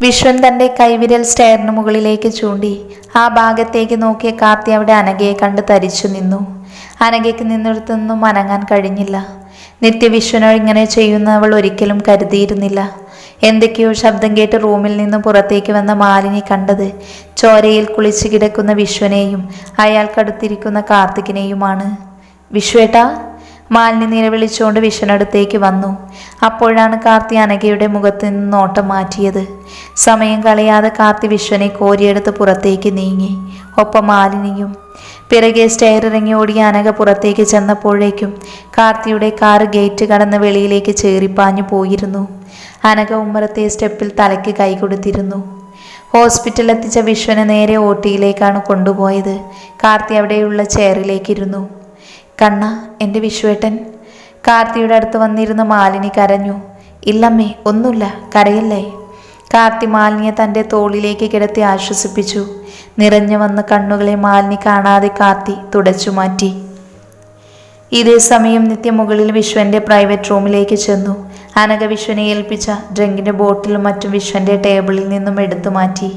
വിശ്വൻ തന്റെ കൈവിരൽ സ്റ്റെയറിന് മുകളിലേക്ക് ചൂണ്ടി ആ ഭാഗത്തേക്ക് നോക്കിയ കാർത്തി അവിടെ അനഘയെ കണ്ട് തരിച്ചു നിന്നു. അനഘയ്ക്ക് നിന്നിടത്തുനിന്നും അനങ്ങാൻ കഴിഞ്ഞില്ല. നിത്യവിശ്വനോ ഇങ്ങനെ ചെയ്യുന്ന അവൾ ഒരിക്കലും കരുതിയിരുന്നില്ല. എന്തൊക്കെയോ ശബ്ദം കേട്ട് റൂമിൽ നിന്ന് പുറത്തേക്ക് വന്ന മാലിനി കണ്ടത് ചോരയിൽ കുളിച്ചു കിടക്കുന്ന വിശ്വനെയും അയാൾക്കടുത്തിരിക്കുന്ന കാർത്തികിനെയുമാണ് വിശ്വേട്ടാ മാലിനി നിലവിളിച്ചുകൊണ്ട് വിഷനടുത്തേക്ക് വന്നു. അപ്പോഴാണ് കാർത്തി അനഘയുടെ മുഖത്ത് നിന്ന് നോട്ടം മാറ്റിയത്. സമയം കളയാതെ കാർത്തി വിശ്വനെ കോരിയെടുത്ത് പുറത്തേക്ക് നീങ്ങി. ഒപ്പം മാലിനിയും. പിറകെ സ്റ്റെയറിറങ്ങി ഓടിയ അനഘ പുറത്തേക്ക് ചെന്നപ്പോഴേക്കും കാർത്തിയുടെ കാർ ഗേറ്റ് കടന്ന് വെളിയിലേക്ക് ചേറിപ്പാഞ്ഞു പോയിരുന്നു. അനഘ ഉമ്മറത്തെ സ്റ്റെപ്പിൽ തലയ്ക്ക് കൈ കൊടുത്തിരുന്നു. ഹോസ്പിറ്റലിലെത്തിച്ച വിശ്വനെ നേരെ ഓട്ടിയിലേക്കാണ് കൊണ്ടുപോയത്. കാർത്തി അവിടെയുള്ള ചെയറിലേക്കിരുന്നു കണ്ണ എന്റെ വിശ്വേട്ടൻ. കാർത്തിയുടെ അടുത്ത് വന്നിരുന്ന മാലിനി കരഞ്ഞു. ഇല്ലമ്മേ ഒന്നുമില്ല കരയല്ലേ? കാർത്തി മാലിനിയെ തന്റെ തോളിലേക്ക് കിടത്തി ആശ്വസിപ്പിച്ചു. നിറഞ്ഞു വന്ന കണ്ണുകളെ മാലിനി കാണാതെ കാർത്തി തുടച്ചു മാറ്റി. ഇതേ സമയം നിത്യ മുകളിൽ വിശ്വന്റെ പ്രൈവറ്റ് റൂമിലേക്ക് ചെന്നു. അനഘ വിശ്വനെ ഏൽപ്പിച്ച ഡ്രിങ്കിന്റെ ബോട്ടിലും മറ്റും വിശ്വന്റെ ടേബിളിൽ നിന്നും എടുത്തു മാറ്റി.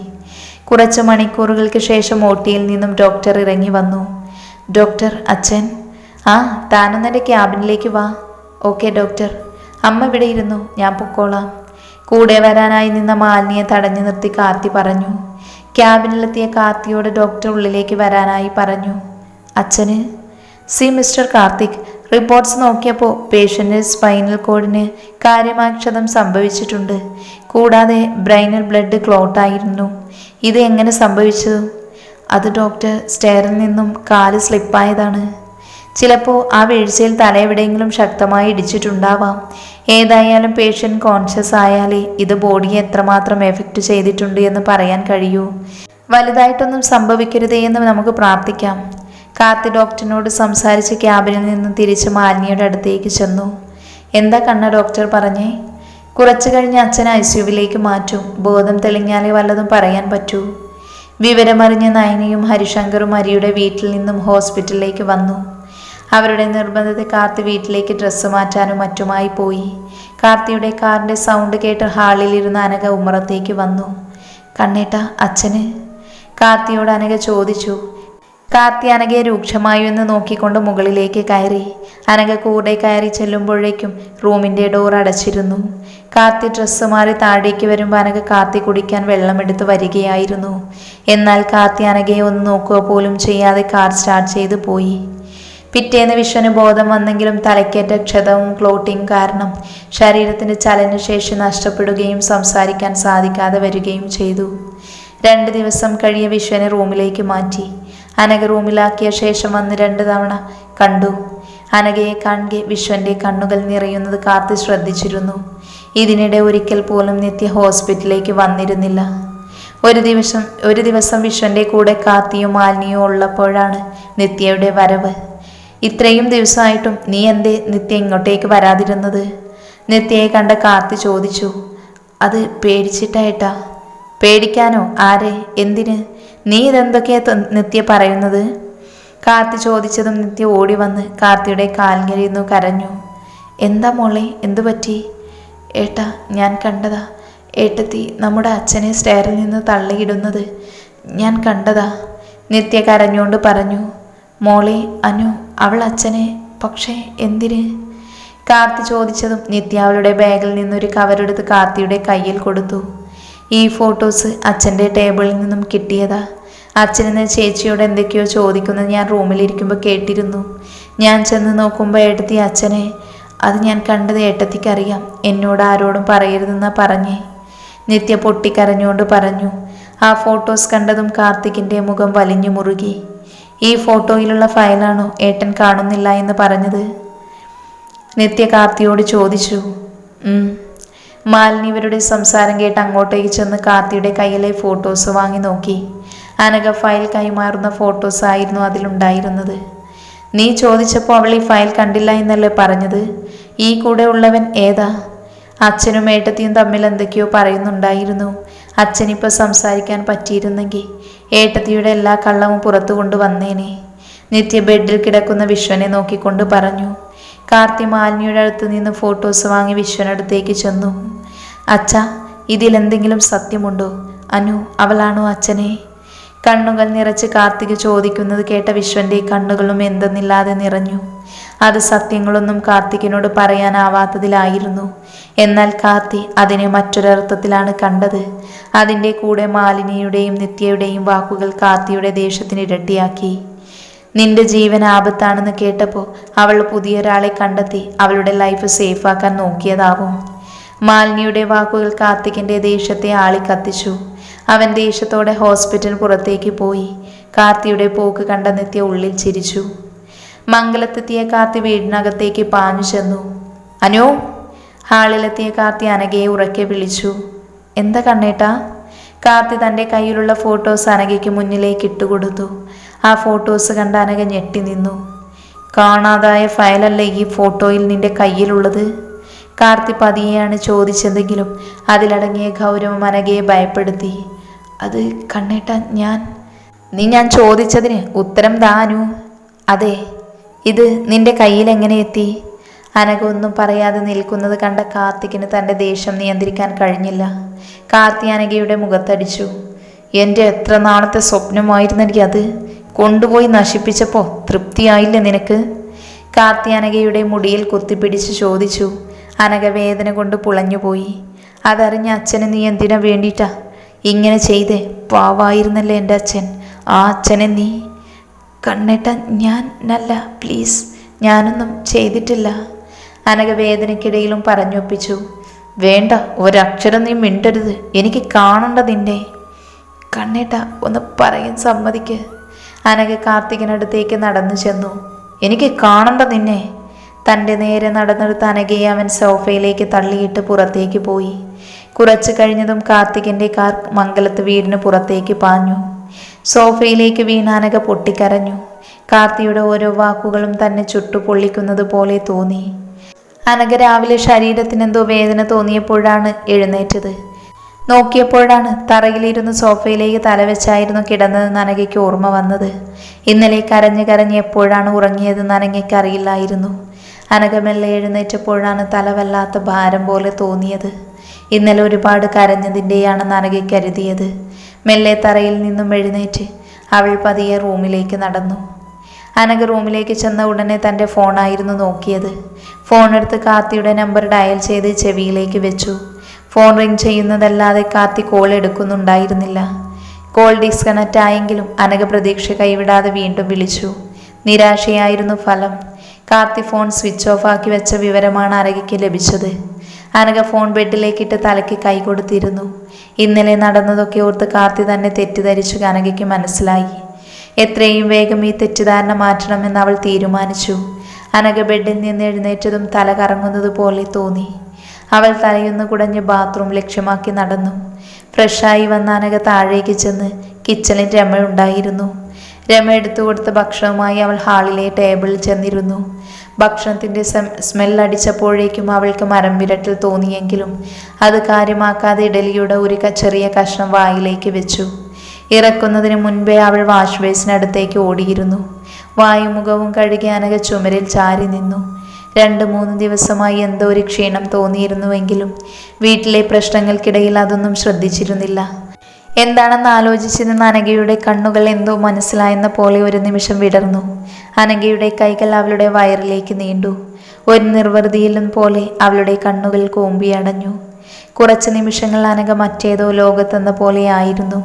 കുറച്ച് മണിക്കൂറുകൾക്ക് ശേഷം ഓട്ടിയിൽ നിന്നും ഡോക്ടർ ഇറങ്ങി വന്നു. ഡോക്ടർ അച്ഛൻ? ആ താനൊന്നെന്റെ ക്യാബിനിലേക്ക് വാ. Okay doctor. അമ്മ ഇവിടെ ഇരുന്നു. ഞാൻ പൊക്കോളാം. കൂടെ വരാനായി നിന്ന മാലിനിയെ തടഞ്ഞു നിർത്തി കാർത്തി പറഞ്ഞു. ക്യാബിനിലെത്തിയ കാർത്തിയോട് ഡോക്ടർ ഉള്ളിലേക്ക് വരാനായി പറഞ്ഞു. അച്ഛന്? സി മിസ്റ്റർ കാർത്തിക് റിപ്പോർട്ട്സ് നോക്കിയപ്പോൾ പേഷ്യന്റെ സ്പൈനൽ കോഡിന് കാര്യമായ ക്ഷതം സംഭവിച്ചിട്ടുണ്ട്. കൂടാതെ ബ്രെയിനിൽ ബ്ലഡ് ക്ലോട്ടായിരുന്നു ഇത് എങ്ങനെ സംഭവിച്ചു അത് ഡോക്ടർ സ്റ്റെയറിൽ നിന്നും കാൽ സ്ലിപ്പായതാണ്. ചിലപ്പോൾ ആ വീഴ്ചയിൽ തല എവിടെയെങ്കിലും ശക്തമായി ഇടിച്ചിട്ടുണ്ടാവാം. ഏതായാലും പേഷ്യന്റ് കോൺഷ്യസ് ആയാലേ ഇത് ബോഡിയെ എത്രമാത്രം എഫക്റ്റ് ചെയ്തിട്ടുണ്ട് എന്ന് പറയാൻ കഴിയൂ. വലുതായിട്ടൊന്നും സംഭവിക്കരുതേ എന്ന് നമുക്ക് പ്രാർത്ഥിക്കാം. കാത്തി ഡോക്ടറിനോട് സംസാരിച്ച് ക്യാബിനിൽ നിന്ന് തിരിച്ച് മാലിനിയുടെ അടുത്തേക്ക് ചെന്നു. എന്താ കണ്ണ ഡോക്ടർ പറഞ്ഞേ? കുറച്ചു കഴിഞ്ഞ് അച്ഛൻ ഐ സിയുവിലേക്ക് മാറ്റും. ബോധം തെളിഞ്ഞാലേ വല്ലതും പറയാൻ പറ്റൂ. വിവരമറിഞ്ഞ നയനയും ഹരിശങ്കറും ഹരിയുടെ വീട്ടിൽ നിന്നും ഹോസ്പിറ്റലിലേക്ക് വന്നു. അവരുടെ നിർബന്ധത്തെ കാർത്തി വീട്ടിലേക്ക് ഡ്രസ്സ് മാറ്റാനും മറ്റുമായി പോയി. കാർത്തിയുടെ കാറിന്റെ സൗണ്ട് കേട്ട് ഹാളിലിരുന്ന അനഘ ഉമ്മറത്തേക്ക് വന്നു. കണ്ണേട്ട അച്ഛന്? കാർത്തിയോട് അനഘ ചോദിച്ചു. കാർത്തി അനഘയെ രൂക്ഷമായി എന്ന് നോക്കിക്കൊണ്ട് മുകളിലേക്ക് കയറി. അനഘ കൂടെ കയറി ചെല്ലുമ്പോഴേക്കും റൂമിന്റെ ഡോർ അടച്ചിരുന്നു. കാർത്തി ഡ്രസ്സ് മാറി താഴേക്ക് വരുമ്പോൾ അനഘ കാർത്തി കുടിക്കാൻ വെള്ളമെടുത്ത് വരികയായിരുന്നു. എന്നാൽ കാർത്തി അനഘയെ ഒന്ന് നോക്കുക പോലും ചെയ്യാതെ കാർ സ്റ്റാർട്ട് ചെയ്ത് പോയി. പിറ്റേന്ന് വിശ്വന് ബോധം വന്നെങ്കിലും തലക്കേറ്റ ക്ഷതവും ക്ലോട്ടിങ് കാരണം ശരീരത്തിന്റെ ചലനശേഷി നഷ്ടപ്പെടുകയും സംസാരിക്കാൻ സാധിക്കാതെ വരികയും ചെയ്തു. രണ്ട് ദിവസം കഴിയ വിശ്വനെ റൂമിലേക്ക് മാറ്റി. അനഘ റൂമിലാക്കിയ ശേഷം വന്ന് രണ്ട് തവണ കണ്ടു. അനഘയെ കാണെ വിശ്വന്റെ കണ്ണുകൾ നിറയുന്നത് കാർത്തി ശ്രദ്ധിച്ചിരുന്നു. ഇതിനിടെ ഒരിക്കൽ പോലും നിത്യ ഹോസ്പിറ്റലിലേക്ക് വന്നിരുന്നില്ല. ഒരു ദിവസം ഒരു ദിവസം വിശ്വന്റെ കൂടെ കാത്തിയും മാലിനിയും ഉള്ളപ്പോഴാണ് നിത്യയുടെ വരവ്. ഇത്രയും ദിവസമായിട്ടും നീ എന്തേ നിത്യ ഇങ്ങോട്ടേക്ക് വരാതിരുന്നത്? നിത്യയെ കണ്ട കാർത്തി ചോദിച്ചു. അത് പേടിച്ചിട്ടായിട്ടാ പേടിക്കാനോ? ആരെ? എന്തിന്? നീ ഇതെന്തൊക്കെയാ നിത്യ പറയുന്നത്? കാർത്തി ചോദിച്ചതും നിത്യ ഓടി വന്ന് കാർത്തിയുടെ കാൽങ്ങലിരുന്നു കരഞ്ഞു. എന്താ മോളെ? എന്തു പറ്റി? ഏട്ടാ ഞാൻ കണ്ടതാ. ഏട്ടത്തി നമ്മുടെ അച്ഛനെ സ്റ്റെയറിൽ നിന്ന് തള്ളിയിടുന്നത് ഞാൻ കണ്ടതാ. നിത്യ കരഞ്ഞുകൊണ്ട് പറഞ്ഞു മോളെ അനു അവൾ അച്ഛനെ പക്ഷേ എന്തിന്? കാർത്തി ചോദിച്ചതും നിത്യ അവളുടെ ബാഗിൽ നിന്നൊരു കവറെടുത്ത് കാർത്തിയുടെ കയ്യിൽ കൊടുത്തു. ഈ ഫോട്ടോസ് അച്ഛന്റെ ടേബിളിൽ നിന്നും കിട്ടിയതാ. അച്ഛനെന്ന് ചേച്ചിയോട് എന്തൊക്കെയോ ചോദിക്കുന്നത് ഞാൻ റൂമിലിരിക്കുമ്പോൾ കേട്ടിരുന്നു. ഞാൻ ചെന്ന് നോക്കുമ്പോൾ ഏട്ടത്തി അച്ഛനെ അത് ഞാൻ കണ്ടത് ഏട്ടത്തിക്കറിയാം. എന്നോട് ആരോടും പറയരുതെന്നാ പറഞ്ഞേ. നിത്യ പൊട്ടിക്കരഞ്ഞുകൊണ്ട് പറഞ്ഞു. ആ ഫോട്ടോസ് കണ്ടതും കാർത്തിക്കിന്റെ മുഖം വലിഞ്ഞു മുറുകി. ഈ ഫോട്ടോയിലുള്ള ഫയലാണോ ഏട്ടൻ കാണുന്നില്ല എന്ന് പറഞ്ഞത്? നിത്യ കാർത്തിയോട് ചോദിച്ചു. മാലിനി ഇവരുടെ സംസാരം കേട്ട് അങ്ങോട്ടേക്ക് ചെന്ന് കാർത്തിയുടെ കയ്യിലെ ഫോട്ടോസ് വാങ്ങി നോക്കി. അനഘ ഫയൽ കൈമാറുന്ന ഫോട്ടോസ് ആയിരുന്നു അതിലുണ്ടായിരുന്നത്. നീ ചോദിച്ചപ്പോൾ അവൾ ഈ ഫയൽ കണ്ടില്ല എന്നല്ലേ പറഞ്ഞത്? ഈ കൂടെ ഉള്ളവൻ ഏതാ? അച്ഛനും ഏട്ടത്തിയും തമ്മിൽ എന്തൊക്കെയോ പറയുന്നുണ്ടായിരുന്നു. അച്ഛനിപ്പോൾ സംസാരിക്കാൻ പറ്റിയിരുന്നെങ്കിൽ ഏട്ടത്തിയുടെ എല്ലാ കള്ളവും പുറത്തു കൊണ്ടുവന്നേനെ. നിത്യ ബെഡിൽ കിടക്കുന്ന വിശ്വനെ നോക്കിക്കൊണ്ട് പറഞ്ഞു. കാർത്തി മാലിന്യയുടെ അടുത്ത് നിന്ന് ഫോട്ടോസ് വാങ്ങി വിശ്വനടുത്തേക്ക് ചെന്നു. അച്ഛ ഇതിലെന്തെങ്കിലും സത്യമുണ്ടോ? അനു അവളാണോ അച്ഛനെ? കണ്ണുകൾ നിറച്ച് കാർത്തിക് ചോദിക്കുന്നത് കേട്ട വിശ്വന്റെ കണ്ണുകളും എന്തെന്നില്ലാതെ നിറഞ്ഞു. അത് സത്യങ്ങളൊന്നും കാർത്തികിനോട് പറയാനാവാത്തതിലായിരുന്നു. എന്നാൽ കാർത്തി അതിനെ മറ്റൊരർത്ഥത്തിലാണ് കണ്ടത്. അതിന്റെ കൂടെ മാലിനിയുടെയും നിത്യയുടെയും വാക്കുകൾ കാർത്തിയുടെ ദേഷ്യത്തിന് ഇരട്ടിയാക്കി. നിന്റെ ജീവൻ ആപത്താണെന്ന് കേട്ടപ്പോൾ അവൾ പുതിയൊരാളെ കണ്ടെത്തി അവളുടെ ലൈഫ് സേഫാക്കാൻ നോക്കിയതാവും മാലിനിയുടെ വാക്കുകൾ കാർത്തികിന്റെ ദേഷ്യത്തെ ആളിക്കത്തിച്ചു. അവൻ ദേഷ്യത്തോടെ ഹോസ്പിറ്റൽ പുറത്തേക്ക് പോയി. കാർത്തിയുടെ പോക്ക് കണ്ട നിത്യ ഉള്ളിൽ ചിരിച്ചു. മംഗലത്തെത്തിയ കാർത്തി വീടിനകത്തേക്ക് പാഞ്ഞു ചെന്നു. അനു? ഹാളിലെത്തിയ കാർത്തി അനഘയെ ഉറക്കെ വിളിച്ചു. എന്താ കണ്ണേട്ടാ? കാർത്തി തന്റെ കയ്യിലുള്ള ഫോട്ടോസ് അനഘയ്ക്ക് മുന്നിലേക്ക് ഇട്ടുകൊടുത്തു. ആ ഫോട്ടോസ് കണ്ട അനഘ ഞെട്ടി നിന്നു. കാണാതായ ഫയലല്ലേ ഈ ഫോട്ടോയിൽ നിന്റെ കയ്യിലുള്ളത്? കാർത്തി പതിയെയാണ് ചോദിച്ചെന്തെങ്കിലും അതിലടങ്ങിയ ഗൗരവം അനഘയെ ഭയപ്പെടുത്തി. അത് കണ്ണേട്ട ഞാൻ നീ ഞാൻ ചോദിച്ചതിന് ഉത്തരം താനു അതെ ഇത് നിന്റെ കയ്യിൽ എങ്ങനെ എത്തി? അനകൊന്നും പറയാതെ നിൽക്കുന്നത് കണ്ട കാർത്തിക്കിന് തന്റെ ദേഷ്യം നിയന്ത്രിക്കാൻ കഴിഞ്ഞില്ല. കാർത്തി അനഘയുടെ മുഖത്തടിച്ചു. എന്റെ എത്ര നാളത്തെ സ്വപ്നമായിരുന്നു അത്? കൊണ്ടുപോയി നശിപ്പിച്ചപ്പോൾ തൃപ്തിയായില്ല നിനക്ക്? കാർത്തി അനഘയുടെ മുടിയിൽ കുത്തിപ്പിടിച്ച് ചോദിച്ചു. അനഘ വേദന കൊണ്ട് പുളഞ്ഞുപോയി. അതറിഞ്ഞ അച്ഛന് നീ എന്തിനാ വേണ്ടിയിട്ടാ ഇങ്ങനെ ചെയ്തേ. പാവായിരുന്നല്ലേ എന്റെ അച്ഛൻ. ആ അച്ഛനെ നീ കണ്ണേട്ട ഞാൻ നല്ല പ്ലീസ് ഞാനൊന്നും ചെയ്തിട്ടില്ല. അനഘ വേദനയ്ക്കിടയിലും പറഞ്ഞൊപ്പിച്ചു. വേണ്ട ഒരക്ഷരം നീ മിണ്ടരുത്. എനിക്ക് കാണണ്ട നിന്നെ. കണ്ണേട്ട ഒന്ന് പറയാൻ സമ്മതിക്ക്. അനഘ കാർത്തികനടുത്തേക്ക് നടന്നു ചെന്നു. എനിക്ക് കാണണ്ട നിന്നെ. തന്റെ നേരെ നടന്നെടുത്ത് അനഘയെ അവൻ സോഫയിലേക്ക് തള്ളിയിട്ട് പുറത്തേക്ക് പോയി. കുറച്ചു കഴിഞ്ഞതും കാർത്തികന്റെ കാർ മംഗലത്ത് വീടിന് പുറത്തേക്ക് പാഞ്ഞു. സോഫയിലേക്ക് വീണാനക പൊട്ടിക്കരഞ്ഞു. കാർത്തിയുടെ ഓരോ വാക്കുകളും തന്നെ ചുട്ടു പൊള്ളിക്കുന്നത് പോലെ തോന്നി. അനക രാവിലെ ശരീരത്തിന് എന്തോ വേദന തോന്നിയപ്പോഴാണ് എഴുന്നേറ്റത്. നോക്കിയപ്പോഴാണ് തറയിലിരുന്ന് സോഫയിലേക്ക് തലവെച്ചായിരുന്നു കിടന്നതെന്ന് അനകയ്ക്ക് ഓർമ്മ വന്നത്. ഇന്നലെ കരഞ്ഞ് കരഞ്ഞ് എപ്പോഴാണ് ഉറങ്ങിയതെന്ന് അനങ്ങയ്ക്കറിയില്ലായിരുന്നു അറിയില്ലായിരുന്നു. എഴുന്നേറ്റപ്പോഴാണ് തല വല്ലാത്ത ഭാരം പോലെ തോന്നിയത്. ഇന്നലെ ഒരുപാട് കരഞ്ഞതിന്റെയാണ് നനകെ കരുതിയത്. മെല്ലെ തറയിൽ നിന്നും എഴുന്നേറ്റ് അവൾ പതിയെ റൂമിലേക്ക് നടന്നു. അനഘ റൂമിലേക്ക് ചെന്ന ഉടനെ തന്റെ ഫോണായിരുന്നു നോക്കിയത്. ഫോൺ എടുത്ത് കാർത്തിയുടെ നമ്പർ ഡയൽ ചെയ്ത് ചെവിയിലേക്ക് വെച്ചു. ഫോൺ റിംഗ് ചെയ്യുന്നതല്ലാതെ കാർത്തി കോൾ എടുക്കുന്നുണ്ടായിരുന്നില്ല. കോൾ ഡിസ്കണക്റ്റ് ആയെങ്കിലും അനഘ പ്രതീക്ഷ കൈവിടാതെ വീണ്ടും വിളിച്ചു. നിരാശയായിരുന്നു ഫലം. കാർത്തി ഫോൺ സ്വിച്ച് ഓഫ് ആക്കി വെച്ച വിവരമാണ് അരകയ്ക്ക് ലഭിച്ചത്. അനഘ ഫോൺ ബെഡിലേക്കിട്ട് തലയ്ക്ക് കൈ കൊടുത്തിരുന്നു. ഇന്നലെ നടന്നതൊക്കെ ഓർത്ത് കാർത്തി തന്നെ തെറ്റിദ്ധരിച്ചു കനകയ്ക്ക് മനസ്സിലായി. എത്രയും വേഗം ഈ തെറ്റിദ്ധാരണ മാറ്റണമെന്ന് അവൾ തീരുമാനിച്ചു. അനഘ ബെഡിൽ നിന്ന് എഴുന്നേറ്റതും തല കറങ്ങുന്നത് പോലെ തോന്നി. അവൾ തലയൊന്ന് കുടഞ്ഞ് ബാത്റൂം ലക്ഷ്യമാക്കി നടന്നു. ഫ്രഷായി വന്ന അനഘ താഴേക്ക് ചെന്ന് കിച്ചണിൽ രമ ഉണ്ടായിരുന്നു. രമ എടുത്തു കൊടുത്ത ഭക്ഷണവുമായി അവൾ ഹാളിലെ ടേബിളിൽ ചെന്നിരുന്നു. ഭക്ഷണത്തിന്റെ സ്മെൽ അടിച്ചപ്പോഴേക്കും അവൾക്ക് മരം വിരട്ടൽ തോന്നിയെങ്കിലും അത് കാര്യമാക്കാതെ ഇഡലിയുടെ ഒരു ചെറിയ കഷ്ണം വായിലേക്ക് വെച്ചു. ഇറക്കുന്നതിന് മുൻപേ അവൾ വാഷ് ബേസിനടുത്തേക്ക് ഓടിയിരുന്നു. വായുമുഖവും കഴുകി അനക ചുമരിൽ ചാരി നിന്നു. രണ്ട് മൂന്ന് ദിവസമായി എന്തോ ഒരു ക്ഷീണം തോന്നിയിരുന്നുവെങ്കിലും വീട്ടിലെ പ്രശ്നങ്ങൾക്കിടയിൽ അതൊന്നും ശ്രദ്ധിച്ചിരുന്നില്ല. എന്താണെന്ന് ആലോചിച്ചിരുന്ന അനഘയുടെ കണ്ണുകൾ എന്തോ മനസ്സിലായെന്ന പോലെ ഒരു നിമിഷം വിടർന്നു. അനഘയുടെ കൈകൾ അവളുടെ വയറിലേക്ക് നീണ്ടു. ഒരു നിർവൃതിയിലും പോലെ അവളുടെ കണ്ണുകൾ കൂമ്പിയടഞ്ഞു കുറച്ച് നിമിഷങ്ങൾ അനഘ മറ്റേതോ ലോകത്തെന്ന പോലെ ആയിരുന്നു.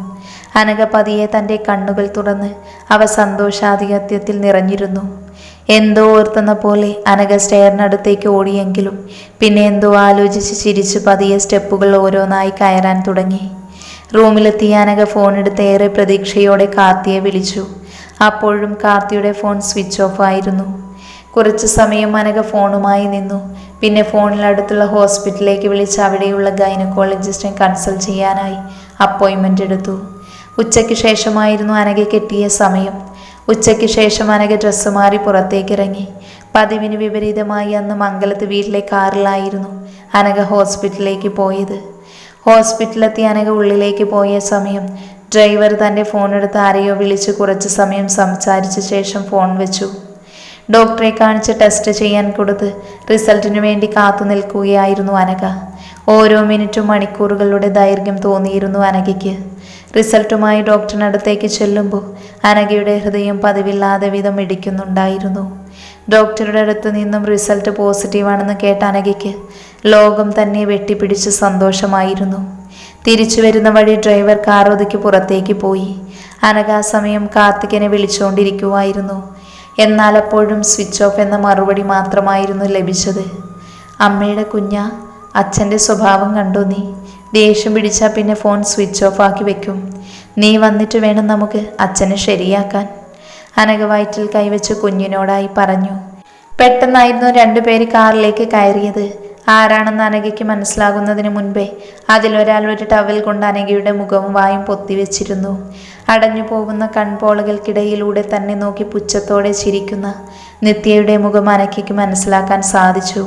അനഘ പതിയെ തന്റെ കണ്ണുകൾ തുറന്ന് അവ സന്തോഷാധിപത്യത്തിൽ നിറഞ്ഞിരുന്നു. എന്തോ ഓർത്തുന്ന പോലെ അനഘ സ്റ്റെയറിനടുത്തേക്ക് ഓടിയെങ്കിലും പിന്നെ എന്തോ ആലോചിച്ച് ചിരിച്ച് പതിയെ സ്റ്റെപ്പുകൾ ഓരോന്നായി കയറാൻ തുടങ്ങി. റൂമിലെത്തിയ അനഘ ഫോണെടുത്ത് ഏറെ പ്രതീക്ഷയോടെ കാർത്തിയെ വിളിച്ചു. അപ്പോഴും കാർത്തിയുടെ ഫോൺ സ്വിച്ച് ഓഫ് ആയിരുന്നു. കുറച്ച് സമയം അനഘ ഫോണുമായി നിന്നു. പിന്നെ ഫോണിൽ അടുത്തുള്ള ഹോസ്പിറ്റലിലേക്ക് വിളിച്ച് അവിടെയുള്ള ഗൈനക്കോളജിസ്റ്റിനെ കൺസൾട്ട് ചെയ്യാനായി അപ്പോയിൻമെന്റ് എടുത്തു. ഉച്ചയ്ക്ക് ശേഷമായിരുന്നു അനഘ കെട്ടിയ സമയം. ഉച്ചയ്ക്ക് ശേഷം അനഘ ഡ്രസ്സ് മാറി പുറത്തേക്ക് ഇറങ്ങി പതിവിന് വിപരീതമായി അന്ന് മംഗലത്ത് വീട്ടിലെ കാറിലായിരുന്നു അനഘ ഹോസ്പിറ്റലിലേക്ക് പോയത്. ഹോസ്പിറ്റലിലെത്തി അനഘ ഉള്ളിലേക്ക് പോയ സമയം. ഡ്രൈവർ തന്റെ ഫോണെടുത്ത് ആരെയോ വിളിച്ച് കുറച്ച് സമയം സംസാരിച്ച ശേഷം ഫോൺ വെച്ചു. ഡോക്ടറെ കാണിച്ച് ടെസ്റ്റ് ചെയ്യാൻ കൊടുത്ത് റിസൾട്ടിനു വേണ്ടി കാത്തു നിൽക്കുകയായിരുന്നു അനഘ. ഓരോ മിനിറ്റും മണിക്കൂറുകളുടെ ദൈർഘ്യം തോന്നിയിരുന്നു അനഘയ്ക്ക്. റിസൾട്ടുമായി ഡോക്ടറിനടുത്തേക്ക് ചെല്ലുമ്പോൾ അനഘയുടെ ഹൃദയം പതിവില്ലാതെ വിധം ഇടിക്കുന്നുണ്ടായിരുന്നു. ഡോക്ടറുടെ അടുത്ത് നിന്നും റിസൾട്ട് പോസിറ്റീവാണെന്ന് കേട്ട അനഘയ്ക്ക് ലോകം തന്നെ വെട്ടിപ്പിടിച്ച് സന്തോഷമായിരുന്നു. തിരിച്ചു വരുന്ന വഴി ഡ്രൈവർ കാർ ഒതുക്കി പുറത്തേക്ക് പോയി. അനഘ ആ സമയം കാർത്തികനെ വിളിച്ചുകൊണ്ടിരിക്കുമായിരുന്നു എന്നാൽ അപ്പോഴും സ്വിച്ച് ഓഫ് എന്ന മറുപടി മാത്രമായിരുന്നു ലഭിച്ചത്. അമ്മയുടെ കുഞ്ഞ അച്ഛന്റെ സ്വഭാവം കണ്ടോ നീ? ദേഷ്യം പിടിച്ചാൽ പിന്നെ ഫോൺ സ്വിച്ച് ഓഫ് ആക്കി വെക്കും. നീ വന്നിട്ട് വേണം നമുക്ക് അച്ഛനെ ശരിയാക്കാൻ. അനഘ വയറ്റിൽ കൈവച്ച് കുഞ്ഞിനോടായി പറഞ്ഞു. പെട്ടെന്നായിരുന്നു രണ്ടുപേര് കാറിലേക്ക് കയറിയത്. ആരാണെന്ന് അനഘയ്ക്ക് മനസ്സിലാകുന്നതിന് മുൻപേ അതിലൊരാൾ ഒരു ടവൽ കൊണ്ട് അനഘയുടെ മുഖവും വായും പൊത്തിവെച്ചിരുന്നു അടഞ്ഞു പോകുന്ന കൺപോളകൾക്കിടയിലൂടെ തന്നെ നോക്കി പുച്ഛത്തോടെ ചിരിക്കുന്ന നിത്യയുടെ മുഖം അനഘയ്ക്ക് മനസ്സിലാക്കാൻ സാധിച്ചു.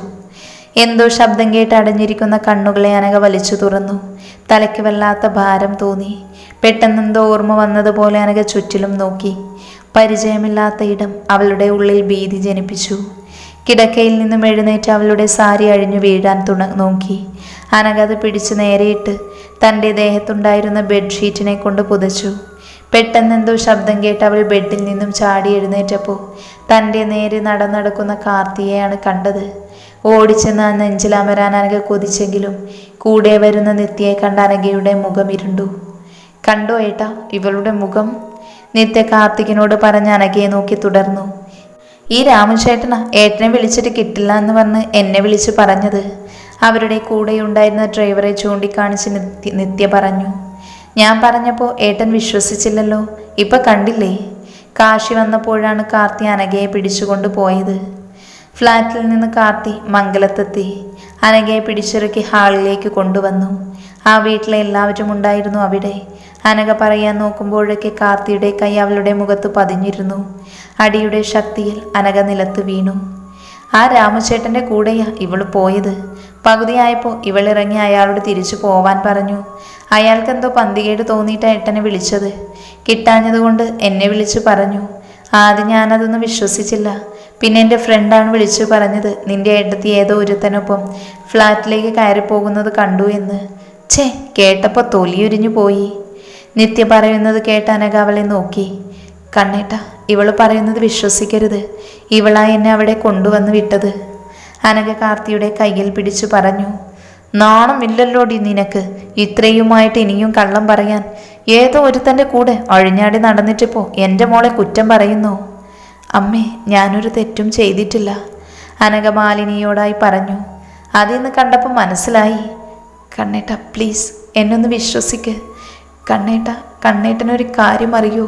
എന്തോ ശബ്ദം കേട്ട് അടഞ്ഞിരിക്കുന്ന കണ്ണുകളെ അനഘ വലിച്ചു തുറന്നു. തലയ്ക്ക് വല്ലാത്ത ഭാരം തോന്നി. പെട്ടെന്നെന്തോ ഓർമ്മ വന്നതുപോലെ അനഘ ചുറ്റിലും നോക്കി. പരിചയമില്ലാത്ത ഇടം അവളുടെ ഉള്ളിൽ ഭീതി ജനിപ്പിച്ചു. കിടക്കയിൽ നിന്നും എഴുന്നേറ്റ് അവളുടെ സാരി അഴിഞ്ഞു വീഴാൻ തുണ നോക്കി. അനകഥ പിടിച്ചു നേരെയിട്ട് തന്റെ ദേഹത്തുണ്ടായിരുന്ന ബെഡ്ഷീറ്റിനെ കൊണ്ട് പുതച്ചു. പെട്ടെന്നെന്തോ ശബ്ദം കേട്ട് അവൾ ബെഡിൽ നിന്നും ചാടി എഴുന്നേറ്റപ്പോൾ തന്റെ നേരെ നടന്നടക്കുന്ന കാർത്തിയെയാണ് കണ്ടത്. ഓടിച്ചെന്ന് ആ നെഞ്ചിലമരാൻ അനഘ കൊതിച്ചെങ്കിലും കൂടെ വരുന്ന നിത്യയെ കണ്ട അനഘയുടെ മുഖം ഇരുണ്ടു. കണ്ടോ ഏട്ടാ ഇവളുടെ മുഖം? നിത്യ കാർത്തികിനോട് പറഞ്ഞ് അനഘയെ നോക്കി തുടർന്നു. ഈ രാമചേട്ടന ഏട്ടനെ വിളിച്ചിട്ട് കിട്ടില്ല എന്ന് പറഞ്ഞ് എന്നെ വിളിച്ച് പറഞ്ഞത്. അവരുടെ കൂടെയുണ്ടായിരുന്ന ഡ്രൈവറെ ചൂണ്ടിക്കാണിച്ച് നിത്യ നിത്യ പറഞ്ഞു. ഞാൻ പറഞ്ഞപ്പോൾ ഏട്ടൻ വിശ്വസിച്ചില്ലല്ലോ ഇപ്പം കണ്ടില്ലേ? കാശി വന്നപ്പോഴാണ് കാർത്തി അനഘയെ പിടിച്ചുകൊണ്ട് പോയത്. ഫ്ലാറ്റിൽ നിന്ന് കാർത്തി മംഗലത്തെത്തി. അനഘയെ പിടിച്ചിറക്കി ഹാളിലേക്ക് കൊണ്ടുവന്നു. ആ വീട്ടിലെ എല്ലാവരും ഉണ്ടായിരുന്നു അവിടെ. അനഘ പറയാൻ നോക്കുമ്പോഴൊക്കെ കാർത്തിയുടെ കൈ അവളുടെ മുഖത്ത് പതിഞ്ഞിരുന്നു. അടിയുടെ ശക്തിയിൽ അനഘ നിലത്ത് വീണു. ആ രാമചേട്ടന്റെ കൂടെയാ ഇവൾ പോയത്. പകുതിയായപ്പോൾ ഇവളിറങ്ങി അയാളോട് തിരിച്ചു പോവാൻ പറഞ്ഞു. അയാൾക്കെന്തോ പന്തികേട് തോന്നിയിട്ട് ഏട്ടനെ വിളിച്ചത്. കിട്ടാഞ്ഞതുകൊണ്ട് എന്നെ വിളിച്ചു പറഞ്ഞു. ആദ്യം ഞാനതൊന്നും വിശ്വസിച്ചില്ല. പിന്നെ എന്റെ ഫ്രണ്ടാണ് വിളിച്ചു പറഞ്ഞത് നിന്റെ ഏട്ടത്തി ഏതോ ഒരുത്തനൊപ്പം ഫ്ലാറ്റിലേക്ക് കയറി പോകുന്നത് കണ്ടു എന്ന്. ഛേ കേട്ടപ്പോൾ തൊലിയുരിഞ്ഞു പോയി. നിത്യ പറയുന്നത് കേട്ട് അനഘ അവളെ നോക്കി. കണ്ണേട്ട ഇവൾ പറയുന്നത് വിശ്വസിക്കരുത്. ഇവളാ എന്നെ അവിടെ കൊണ്ടുവന്ന് വിട്ടത്. അനഘ കാർത്തിയുടെ കയ്യിൽ പിടിച്ചു പറഞ്ഞു. നാണമില്ലല്ലോടി നിനക്ക്. ഇത്രയുമായിട്ട് ഇനിയും കള്ളം പറയാൻ. ഏതോ ഒരുത്തന്റെ കൂടെ അഴിഞ്ഞാടി നടന്നിട്ടിപ്പോ എന്റെ മോളെ കുറ്റം പറയുന്നു. അമ്മേ ഞാനൊരു തെറ്റും ചെയ്തിട്ടില്ല. അനഘ മാലിനിയോടായി പറഞ്ഞു. അതിന്ന് കണ്ടപ്പോൾ മനസ്സിലായി. കണ്ണേട്ട പ്ലീസ് എന്നൊന്ന് വിശ്വസിക്ക്. കണ്ണേട്ട കണ്ണേട്ടനൊരു കാര്യം അറിയോ?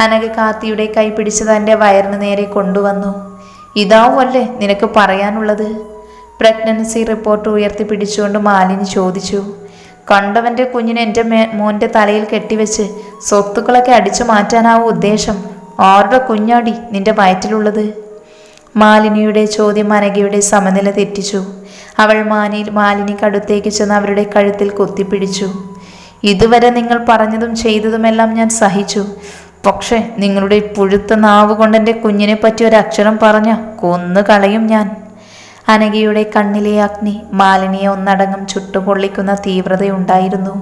അനഘ കാത്തിയുടെ കൈ പിടിച്ച് തന്റെ വയറിന് നേരെ കൊണ്ടുവന്നു. ഇതാവുമല്ലേ നിനക്ക് പറയാനുള്ളത്? പ്രഗ്നൻസി റിപ്പോർട്ട് ഉയർത്തി പിടിച്ചുകൊണ്ട് മാലിനി ചോദിച്ചു. കണ്ടവന്റെ കുഞ്ഞിനെ എന്റെ മേ മോന്റെ തലയിൽ കെട്ടിവെച്ച് സ്വത്തുക്കളൊക്കെ അടിച്ചു മാറ്റാനാവും ഉദ്ദേശം? ആരുടെ കുഞ്ഞാടി നിന്റെ വയറ്റിലുള്ളത്? മാലിനിയുടെ ചോദ്യം അനഘയുടെ സമനില തെറ്റിച്ചു. അവൾ മാലിനി മാലിനിക്കടുത്തേക്ക് ചെന്ന് അവരുടെ കഴുത്തിൽ കൊത്തിപ്പിടിച്ചു. ഇതുവരെ നിങ്ങൾ പറഞ്ഞതും ചെയ്തതുമെല്ലാം ഞാൻ സഹിച്ചു. പക്ഷേ നിങ്ങളുടെ പുഴുത്ത നാവ് കൊണ്ട് എന്റെ കുഞ്ഞിനെ പറ്റി ഒരു അക്ഷരം പറഞ്ഞ കൊന്നു കളയും ഞാൻ. അനഘയുടെ കണ്ണിലെ അഗ്നി മാലിനിയെ ഒന്നടങ്കം ചുട്ടുപൊള്ളിക്കുന്ന തീവ്രതയുണ്ടായിരുന്നു.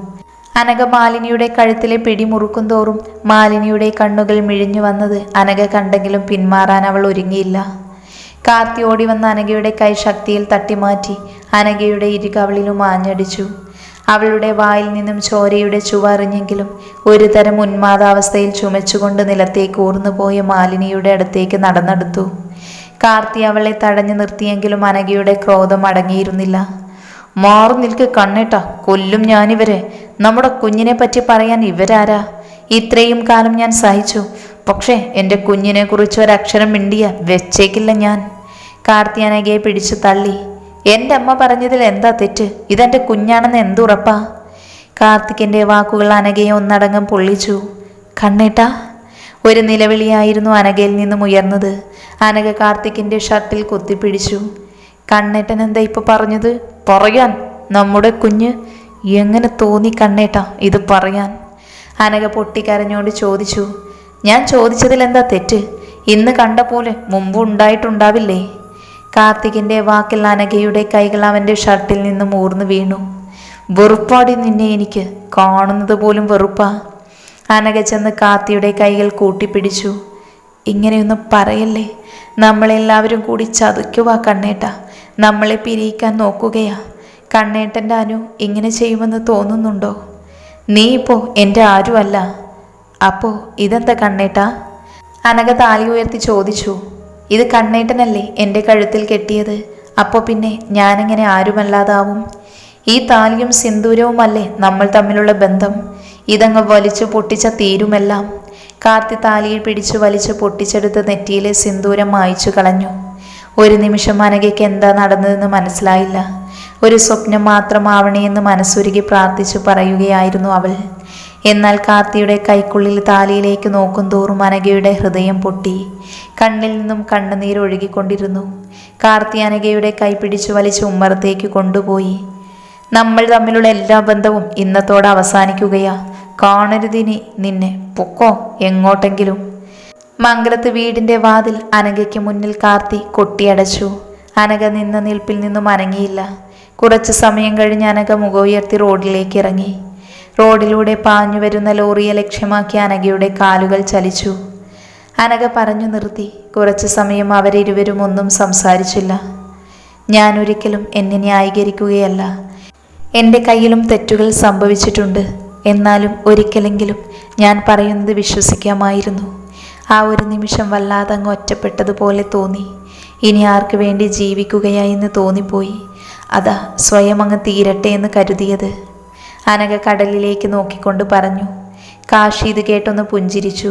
അനഘ മാലിനിയുടെ കഴുത്തിലെ പിടി മുറുക്കും തോറും മാലിനിയുടെ കണ്ണുകൾ മിഴിഞ്ഞു വന്നത് അനഘ കണ്ടെങ്കിലും പിന്മാറാൻ അവൾ ഒരുങ്ങിയില്ല. കാർത്തി ഓടി വന്ന അനഘയുടെ കൈ ശക്തിയിൽ തട്ടിമാറ്റി അനഘയുടെ ഇരുകവളിലും ആഞ്ഞടിച്ചു. അവളുടെ വായിൽ നിന്നും ചോരയുടെ ചുവറിഞ്ഞെങ്കിലും ഒരു തരം ഉന്മാദാവസ്ഥയിൽ ചുമച്ചുകൊണ്ട് നിലത്തേക്ക് ഊർന്നുപോയ മാലിനിയുടെ അടുത്തേക്ക് നടന്നെടുത്തു. കാർത്തി അവളെ തടഞ്ഞു നിർത്തിയെങ്കിലും അനഘയുടെ ക്രോധം അടങ്ങിയിരുന്നില്ല. മാറു നിൽക്ക് കണ്ണേട്ട കൊല്ലും ഞാനിവരെ. നമ്മുടെ കുഞ്ഞിനെ പറ്റി പറയാൻ ഇവരാരാ? ഇത്രയും കാലം ഞാൻ സഹിച്ചു. പക്ഷേ എന്റെ കുഞ്ഞിനെ കുറിച്ച് ഒരക്ഷരം മിണ്ടിയ വെച്ചേക്കില്ല ഞാൻ. കാർത്തി അനഘയെ പിടിച്ചു തള്ളി. എന്റെ അമ്മ പറഞ്ഞതിൽ എന്താ തെറ്റ്? ഇതെന്റെ കുഞ്ഞാണെന്ന് എന്തുറപ്പാ കാർത്തിക്കിന്റെ വാക്കുകൾ അനഘയെ ഒന്നടങ്കം പൊള്ളിച്ചു. കണ്ണേട്ട ഒരു നിലവിളിയായിരുന്നു അനഘയിൽ നിന്നും ഉയർന്നത്. അനഘ കാർത്തിക്കിന്റെ ഷർട്ടിൽ കുത്തിപ്പിടിച്ചു. കണ്ണേട്ടൻ എന്താ ഇപ്പൊ പറഞ്ഞത്? പറയാൻ. നമ്മുടെ കുഞ്ഞ് എങ്ങനെ തോന്നി കണ്ണേട്ട ഇത് പറയാൻ? അനഘ പൊട്ടിക്കരഞ്ഞോണ്ട് ചോദിച്ചു. ഞാൻ ചോദിച്ചതിൽ എന്താ തെറ്റ്? ഇന്ന് കണ്ട പോലെ മുമ്പ് ഉണ്ടായിട്ടുണ്ടാവില്ലേ കാർത്തികിന്റെ വാക്കിൽ അനഘയുടെ കൈകൾ അവന്റെ ഷർട്ടിൽ നിന്നും ഊർന്നു വീണു. വെറുപ്പാടി നിന്നെ എനിക്ക്. കാണുന്നത് പോലും വെറുപ്പാ. അനഘ ചെന്ന് കാർത്തിയുടെ കൈകൾ കൂട്ടിപ്പിടിച്ചു. ഇങ്ങനെയൊന്നും പറയല്ലേ? നമ്മളെല്ലാവരും കൂടി ചതുക്കുവാ കണ്ണേട്ട. നമ്മളെ പിരിയിക്കാൻ നോക്കുകയാ. കണ്ണേട്ടന്റെ അനു ഇങ്ങനെ ചെയ്യുമെന്ന് തോന്നുന്നുണ്ടോ? നീ ഇപ്പോൾ എന്റെ ആരുമല്ല അപ്പോൾ ഇതെന്താ കണ്ണേട്ട? അനഘ താലി ഉയർത്തി ചോദിച്ചു. ഇത് കണ്ണേട്ടനല്ലേ എന്റെ കഴുത്തിൽ കെട്ടിയത്? അപ്പോൾ പിന്നെ ഞാനെങ്ങനെ ആരുമല്ലാതാവും? ഈ താലിയും സിന്ദൂരവുമല്ലേ നമ്മൾ തമ്മിലുള്ള ബന്ധം? ഇതങ്ങ് വലിച്ചു പൊട്ടിച്ച തീരുമെല്ലാം. കാർത്തി താലിയിൽ പിടിച്ചു വലിച്ചു പൊട്ടിച്ചെടുത്ത് നെറ്റിയിലെ സിന്ദൂരം മായ്ച്ചു കളഞ്ഞു. ഒരു നിമിഷം അനഘയ്ക്ക് എന്താ നടന്നതെന്ന് മനസ്സിലായില്ല. ഒരു സ്വപ്നം മാത്രമാവണേ എന്ന് മനസ്സുരുകി പ്രാർത്ഥിച്ചു പറയുകയായിരുന്നു അവൾ. എന്നാൽ കാർത്തിയുടെ കൈക്കുള്ളിൽ താലിയിലേക്ക് നോക്കും തോറും അനഘയുടെ ഹൃദയം പൊട്ടി. കണ്ണിൽ നിന്നും കണ്ണുനീരൊഴുകിക്കൊണ്ടിരുന്നു കാർത്തി അനഘയുടെ കൈ പിടിച്ചു വലിച്ച് ഉമ്മറത്തേക്ക് കൊണ്ടുപോയി. നമ്മൾ തമ്മിലുള്ള എല്ലാ ബന്ധവും ഇന്നത്തോടെ അവസാനിക്കുകയാ. കാണരുതിനി നിന്നെ. പൊക്കോ എങ്ങോട്ടെങ്കിലും. മംഗലത്ത് വീടിന്റെ വാതിൽ അനഘയ്ക്ക് മുന്നിൽ കാർത്തി കൊട്ടിയടച്ചു. അനഘ നിന്ന നിൽപ്പിൽ നിന്നും അനങ്ങിയില്ല. കുറച്ചു സമയം കഴിഞ്ഞ് അനഘ മുഖമുയർത്തി റോഡിലേക്ക് ഇറങ്ങി. റോഡിലൂടെ പാഞ്ഞു വരുന്ന ലോറിയെ ലക്ഷ്യമാക്കി അനഘയുടെ കാലുകൾ ചലിച്ചു. അനഘ പറഞ്ഞു നിർത്തി. കുറച്ച് സമയം അവരിരുവരും ഒന്നും സംസാരിച്ചില്ല. ഞാൻ ഒരിക്കലും എന്നെ ന്യായീകരിക്കുകയല്ല. എന്റെ കയ്യിലും തെറ്റുകൾ സംഭവിച്ചിട്ടുണ്ട്. എന്നാലും ഒരിക്കലെങ്കിലും ഞാൻ പറയുന്നത് വിശ്വസിക്കാമായിരുന്നു. ആ ഒരു നിമിഷം വല്ലാതെ അങ്ങ് ഒറ്റപ്പെട്ടതുപോലെ തോന്നി. ഇനി ആർക്ക് വേണ്ടി ജീവിക്കുകയായി എന്ന് തോന്നിപ്പോയി. അതാ സ്വയം അങ്ങ് തീരട്ടെ എന്ന് കരുതിയത്. അനഘ കടലിലേക്ക് നോക്കിക്കൊണ്ട് പറഞ്ഞു കാശി ഇത് കേട്ടൊന്ന് പുഞ്ചിരിച്ചു.